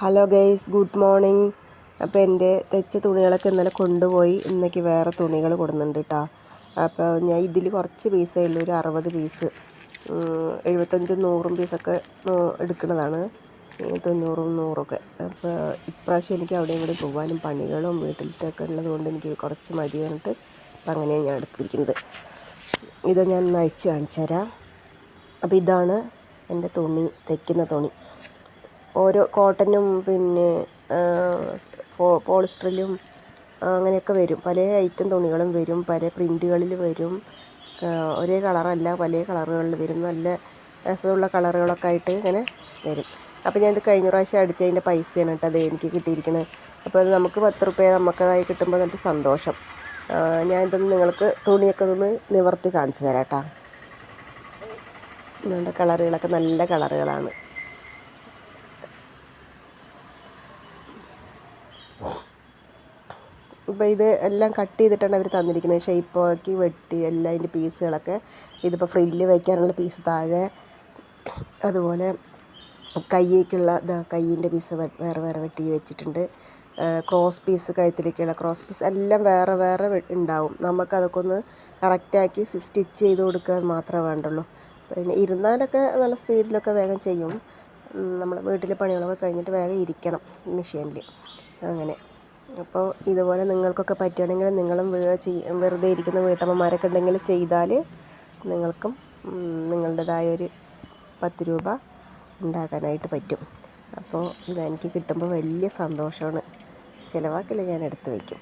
Hello guys good morning അപ്പോൾ എന്റെ തെച്ച തുണികളൊക്കെ ഇന്നലെ കൊണ്ടുപോയി. ഇന്നേക്ക് വേറെ തുണികൾ കൊടുക്കുന്നുണ്ട് കേട്ടോ അപ്പോൾ ഞാൻ ഇതിൽ കുറച്ച് പീസേ ഉള്ളൂ. ഒരു അറുപത് പീസ് എഴുപത്തഞ്ചും നൂറും പീസൊക്കെ എടുക്കുന്നതാണ്. തൊണ്ണൂറും നൂറൊക്കെ. അപ്പോൾ ഇപ്രാവശ്യം എനിക്ക് അവിടെ ഇവിടെ പോകാനും പണികളും വീട്ടിലത്തൊക്കെ ഉള്ളതുകൊണ്ട് എനിക്ക് കുറച്ച് മതി പറഞ്ഞിട്ട് അപ്പം അങ്ങനെയാണ് ഞാൻ എടുത്തിരിക്കുന്നത്. ഇത് ഞാൻ ഒന്ന് അഴിച്ച് കാണിച്ചു തരാം. അപ്പോൾ ഇതാണ് എന്റെ തുണി തയ്ക്കുന്ന തുണി. ഓരോ കോട്ടനും പിന്നെ പോളിസ്റ്ററിലും അങ്ങനെയൊക്കെ വരും. പല ഐറ്റം തുണികളും വരും പല പ്രിന്റുകളിൽ വരും. ഒരേ കളറല്ല പല കളറുകളിൽ വരും. നല്ല രസമുള്ള കളറുകളൊക്കെ ആയിട്ട് ഇങ്ങനെ വരും. അപ്പോൾ ഞാനിത് കഴിഞ്ഞ പ്രാവശ്യം അടിച്ചതിന്റെ പൈസയാണ് കേട്ടോ അത് എനിക്ക് കിട്ടിയിരിക്കുന്നത് അപ്പോൾ അത് നമുക്ക് പത്ത് റുപ്യ നമുക്കതായി കിട്ടുമ്പോൾ നല്ല സന്തോഷം. ഞാൻ ഇതൊന്ന് നിങ്ങൾക്ക് തുണിയൊക്കെ ഒന്ന് നിവർത്തി കാണിച്ചു തരാം കേട്ടോ. കളറുകളൊക്കെ നല്ല കളറുകളാണ്. ഇപ്പോൾ ഇത് എല്ലാം കട്ട് ചെയ്തിട്ടാണ് അവർ തന്നിരിക്കുന്നത് ഷേപ്പ് ആക്കി വെട്ടി എല്ലാം അതിന്റെ പീസുകളൊക്കെ ഇതിപ്പോൾ ഫ്രില്ല് വയ്ക്കാനുള്ള പീസ് താഴെ അതുപോലെ കയ്യേക്കുള്ള ഇതാ കയ്യിന്റെ പീസ് വേറെ വേറെ വെട്ടി വെച്ചിട്ടുണ്ട്. ക്രോസ് പീസ് കഴുത്തിലേക്കുള്ള ക്രോസ് പീസ് എല്ലാം വേറെ വേറെ ഉണ്ടാവും. നമുക്കതൊക്കെ ഒന്ന് കറക്റ്റാക്കി സ്റ്റിച്ച് ചെയ്ത് കൊടുക്കുക മാത്രമേ വേണ്ടുള്ളൂ. പിന്നെ ഇരുന്നാലൊക്കെ നല്ല സ്പീഡിലൊക്കെ വേഗം ചെയ്യും. നമ്മൾ വീട്ടിലെ പണികളൊക്കെ കഴിഞ്ഞിട്ട് വേഗം ഇരിക്കണം മെഷീനിൽ അങ്ങനെ. അപ്പോൾ ഇതുപോലെ നിങ്ങൾക്കൊക്കെ പറ്റുകയാണെങ്കിൽ നിങ്ങളും വെറുതെ ഇരിക്കുന്ന വീട്ടമ്മമാരൊക്കെ ഉണ്ടെങ്കിൽ ചെയ്താൽ നിങ്ങൾക്കും നിങ്ങളുടേതായ ഒരു പത്ത് രൂപ ഉണ്ടാക്കാനായിട്ട് പറ്റും. അപ്പോൾ ഇതെനിക്ക് കിട്ടുമ്പോൾ വലിയ സന്തോഷമാണ്. ചിലവാക്കില്ല ഞാൻ എടുത്ത് വയ്ക്കും.